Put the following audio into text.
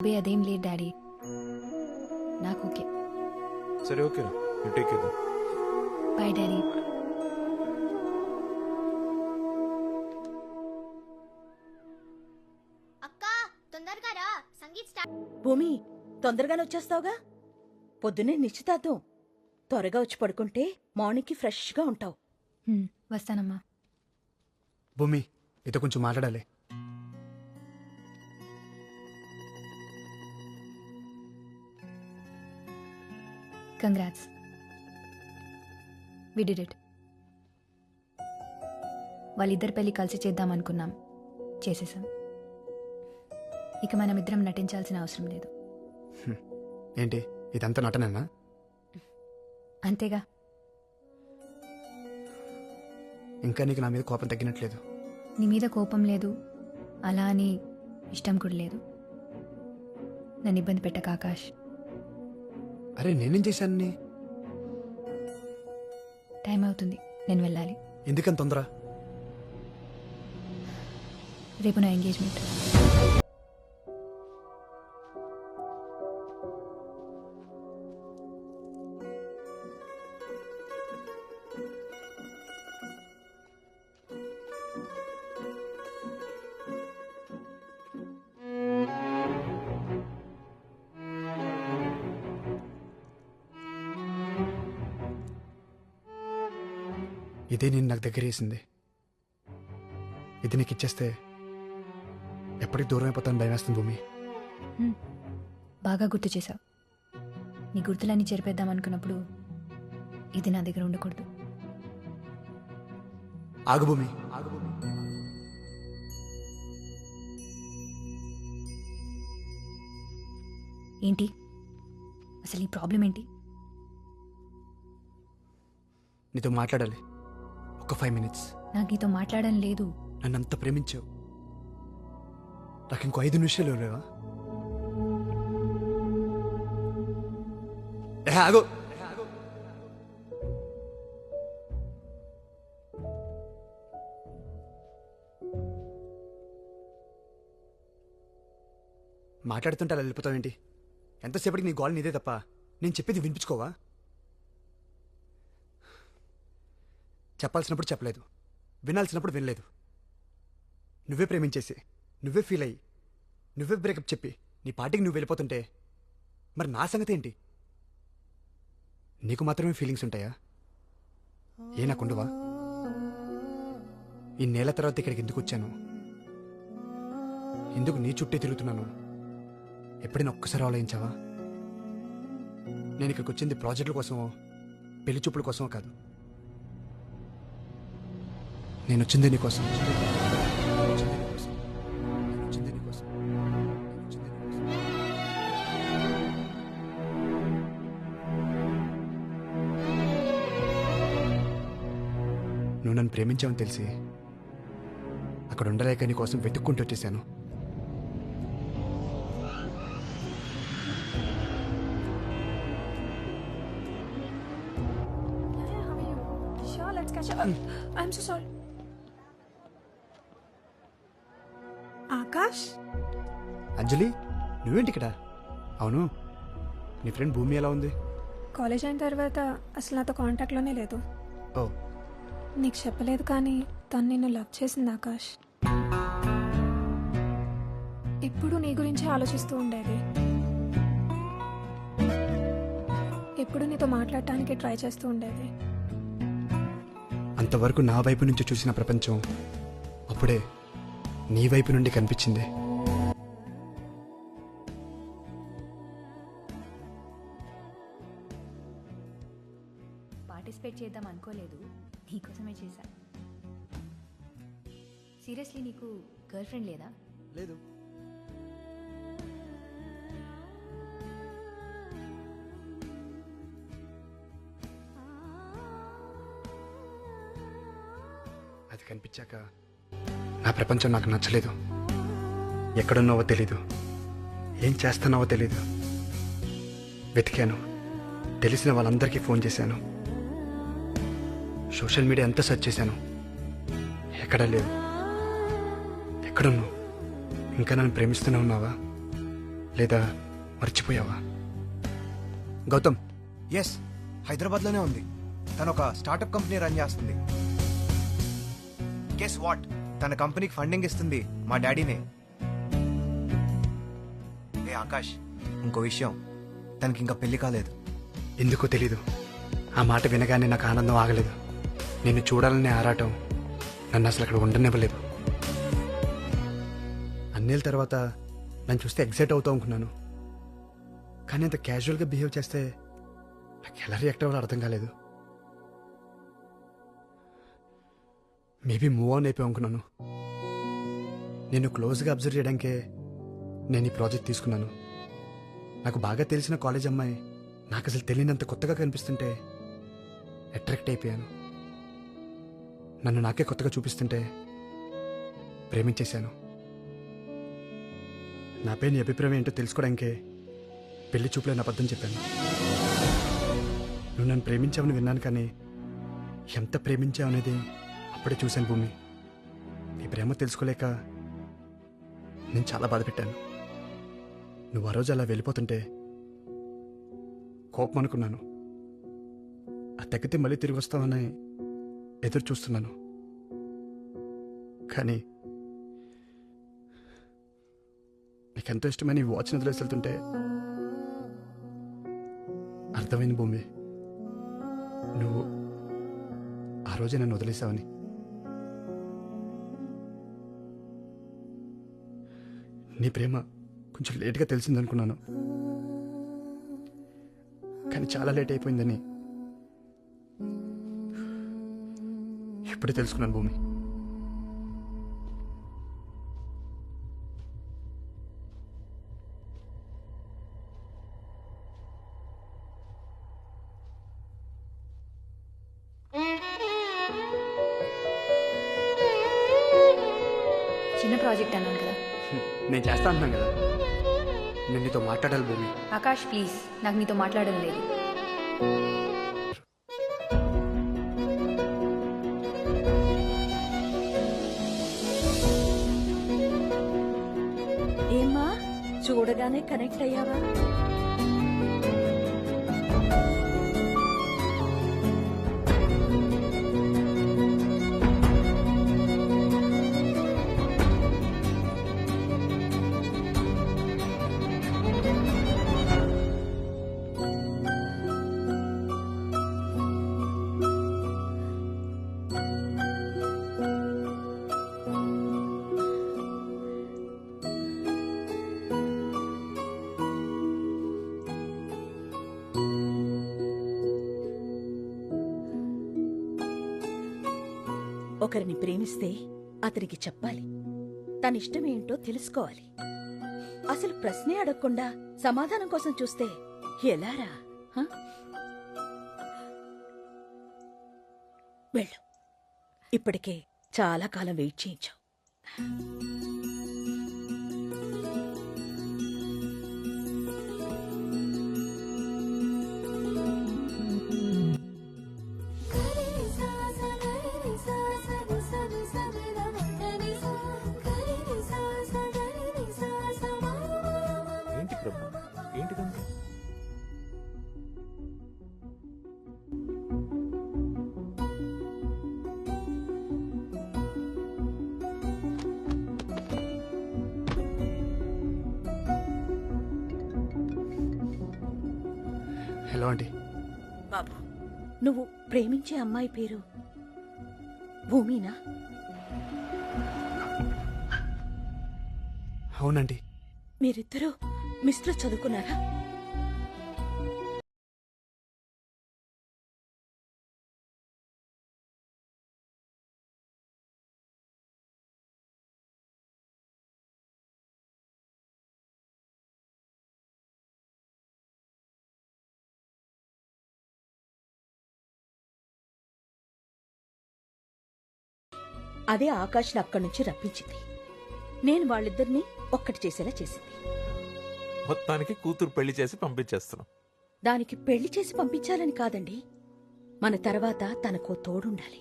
బే అదేం లేదు డాడీ. నాకు ఓకే. సరే okay. You take care bye daddy. అక్క తొందరగా రా. సంగీత్ స్టార్ట్. భూమి తొందరగానే వచ్చేస్తావుగా? పొద్దున్నే నిశ్చితార్థం. త్వరగా వచ్చి పడుకుంటే మార్నింగ్కి ఫ్రెష్గా ఉంటావు. హ్మ్, వస్తానమ్మా. భూమి నీతో కొంచెం మాట్లాడాలి. కంగ్రాట్స్ వి డిడ్ ఇట్ వాళ్ళిద్దరి పెళ్ళి కలిసి చేద్దాం అనుకున్నాం. చేసేసాం. ఇక మనం ఇద్దరం నటించాల్సిన అవసరం లేదు. ఏంటి? ఇదంతా నటనన్నా అంతేగా. ఇంకా నీకు నా మీద కోపం తగ్గినట్లేదు. నీ మీద కోపం లేదు. అలా అని ఇష్టం కూడా లేదు. నన్ను ఇబ్బంది పెట్టక ఆకాష్. అరే నేనేం చేశాను? టైం అవుతుంది. నేను వెళ్ళాలి. ఎందుకని తొందర? రేపు నా ఎంగేజ్మెంట్ ఇదే నేను నాకు దగ్గర వేసింది ఇది నీకు ఇచ్చేస్తే ఎప్పటికి దూరం అయిపోతాను భయం వేస్తుంది భూమి. బాగా గుర్తు చేశావు. నీ గుర్తులన్నీ చెరిపేద్దాం అనుకున్నప్పుడు ఇది నా దగ్గర ఉండకూడదు. ఆగు భూమి. ఆగు భూమి ఏంటి? అసలు ఈ ప్రాబ్లం ఏంటి? నీతో మాట్లాడాలి. ఒక ఫైవ్ మినిట్స్ నాకు నీతో మాట్లాడడం లేదు. నన్ను అంత ప్రేమించావు. నాకు ఇంకో ఐదు నిమిషాలు లేవా? ఆగు. మాట్లాడుతుంటే అలా వెళ్ళిపోతావేంటి? ఎంతసేపటికి నీ గోల్ నీదే తప్ప? నేను చెప్పేది వినిపించుకోవా? చెప్పాల్సినప్పుడు చెప్పలేదు. వినాల్సినప్పుడు వినలేదు. నువ్వే ప్రేమించేసి నువ్వే ఫీల్ అయ్యి నువ్వే బ్రేకప్ చెప్పి నీ పార్టీకి నువ్వు వెళ్ళిపోతుంటే మరి నా సంగతి ఏంటి? నీకు మాత్రమే ఫీలింగ్స్ ఉంటాయా? ఏ నాకుండవా ఈ నెల తర్వాత ఇక్కడికి ఎందుకు వచ్చాను? ఎందుకు నీ చుట్టే తిరుగుతున్నాను? ఎప్పుడైనా ఒక్కసారి ఆలోచించావా? నేను ఇక్కడికి వచ్చింది ప్రాజెక్టుల కోసమో పెళ్ళి చూపుల కోసమో కాదు. నేను వచ్చింది నీకోసం నువ్వు నన్ను ప్రేమించావని తెలిసి అక్కడ ఉండలేక నీ కోసం వెతుక్కుంటూ వచ్చేసాను. I'm so sorry. ఆకాష్ అంజలి నువ్వేంటి ఇక్కడ? అవును నీ ఫ్రెండ్ భూమి ఎలా ఉంది? కాలేజ్ అయిన తర్వాత అసలు నాతో కాంటాక్ట్లోనే లేదు. ఓ. నీకు చెప్పలేదు కానీ తను నిన్ను లవ్ చేసింది ఆకాష్. ఇప్పుడు నీ గురించి ఆలోచిస్తూ ఉండేది. ఎప్పుడు నీతో మాట్లాడటానికి ట్రై చేస్తూ ఉండేది. అంతవరకు నా వైపు నుంచి చూసిన ప్రపంచం అప్పుడే నీ వైపు నుండి కనిపించింది. పార్టిసిపేట్ చేద్దాం అనుకోలేదు. నీకోసమే చేశా. సీరియస్లీ నీకు గర్ల్ ఫ్రెండ్ లేదా? లేదు. అది కనిపించాక నా ప్రపంచం నాకు నచ్చలేదు. ఎక్కడున్నావో తెలీదు. ఏం చేస్తున్నావో తెలీదు. వెతికాను. తెలిసిన వాళ్ళందరికీ ఫోన్ చేశాను. సోషల్ మీడియా అంతా సెర్చ్ చేశాను. ఎక్కడా లేదు ఎక్కడున్నావు? ఇంకా నన్ను ప్రేమిస్తూనే ఉన్నావా? లేదా మర్చిపోయావా? గౌతమ్ ఎస్ హైదరాబాద్లోనే ఉంది. తను ఒక స్టార్టప్ కంపెనీ రన్ చేస్తుంది. గెస్ వాట్ తన కంపెనీకి ఫండింగ్ ఇస్తుంది మా డాడీనే. ఏ ఆకాష్ ఇంకో విషయం. తనకి ఇంకా పెళ్ళి కాలేదు. ఎందుకో తెలీదు. ఆ మాట వినగానే నాకు ఆనందం ఆగలేదు. నిన్ను చూడాలనే ఆరాటం నన్ను అసలు అక్కడ ఉండనివ్వలేదు. అన్నేళ్ళ తర్వాత నన్ను చూస్తే ఎగ్జైట్ అవుతా అనుకున్నాను కానీ అంత క్యాజువల్గా బిహేవ్ చేస్తే నాకు ఎలా రియాక్ట్ అవ్వాలో అర్థం కాలేదు. మేబీ మూవ్ ఆన్ అయిపోయి అనుకున్నాను నేను క్లోజ్గా అబ్జర్వ్ చేయడానికే నేను ఈ ప్రాజెక్ట్ తీసుకున్నాను. నాకు బాగా తెలిసిన కాలేజ్ అమ్మాయి నాకు అసలు తెలియనంత కొత్తగా కనిపిస్తుంటే అట్రాక్ట్ అయిపోయాను. నన్ను నాకే కొత్తగా చూపిస్తుంటే ప్రేమించేశాను. నాపై నీ అభిప్రాయం ఏంటో తెలుసుకోవడానికే పెళ్ళి చూపులేని అబద్ధం చెప్పాను. నువ్వు నన్ను ప్రేమించావని విన్నాను కానీ ఎంత ప్రేమించావు అనేది అప్పుడే చూశాను భూమి. నీ ప్రేమ తెలుసుకోలేక నేను చాలా బాధపెట్టాను. నువ్వు ఆ రోజు అలా వెళ్ళిపోతుంటే కోపం అనుకున్నాను. ఆ తగ్గితే మళ్ళీ తిరిగి వస్తావని ఎదురు చూస్తున్నాను. కానీ నీకెంతో ఇష్టమైన ఈ వాచ్ని వదిలేసి వెళ్తుంటే అర్థమైంది భూమి. నువ్వు ఆ రోజే నన్ను వదిలేసావని. నీ ప్రేమ కొంచెం లేట్గా తెలిసిందనుకున్నాను. కానీ చాలా లేట్ అయిపోయిందని ఇప్పుడే తెలుసుకున్నాను భూమి. చిన్న ప్రాజెక్ట్ అన్నాను కదా. నేను చేస్తా అంటున్నాను కదా. నేను నీతో మాట్లాడాలి భూమి. ఆకాష్ ప్లీజ్. నాకు నీతో మాట్లాడడం లేదు. ఏమ్మా చూడగానే కనెక్ట్ అయ్యావా? ఒకరిని ప్రేమిస్తే అతనికి చెప్పాలి. తన ఇష్టమేంటో తెలుసుకోవాలి. అసలు ప్రశ్నే అడగకుండా సమాధానం కోసం చూస్తే ఎలారా? వెళ్ళు. ఇప్పటికే చాలా కాలం వెయిట్ చేయించావు. హలో ఆంటీ బాబు నువ్వు ప్రేమించే అమ్మాయి పేరు భూమినా? అవునండి. మీరిద్దరూ మిస్టర్ చదువుకున్నారా? అదే ఆకాష్ని అక్కడి నుంచి రప్పించింది. నేను వాళ్ళిద్దరినీ ఒక్కటి చేసేలా చేసింది. మొత్తానికి కూతురు పెళ్ళి చేసి పంపించేస్తున్నాం. దానికి పెళ్ళి చేసి పంపించాలని కాదండి. మన తర్వాత తనకో తోడుండాలి.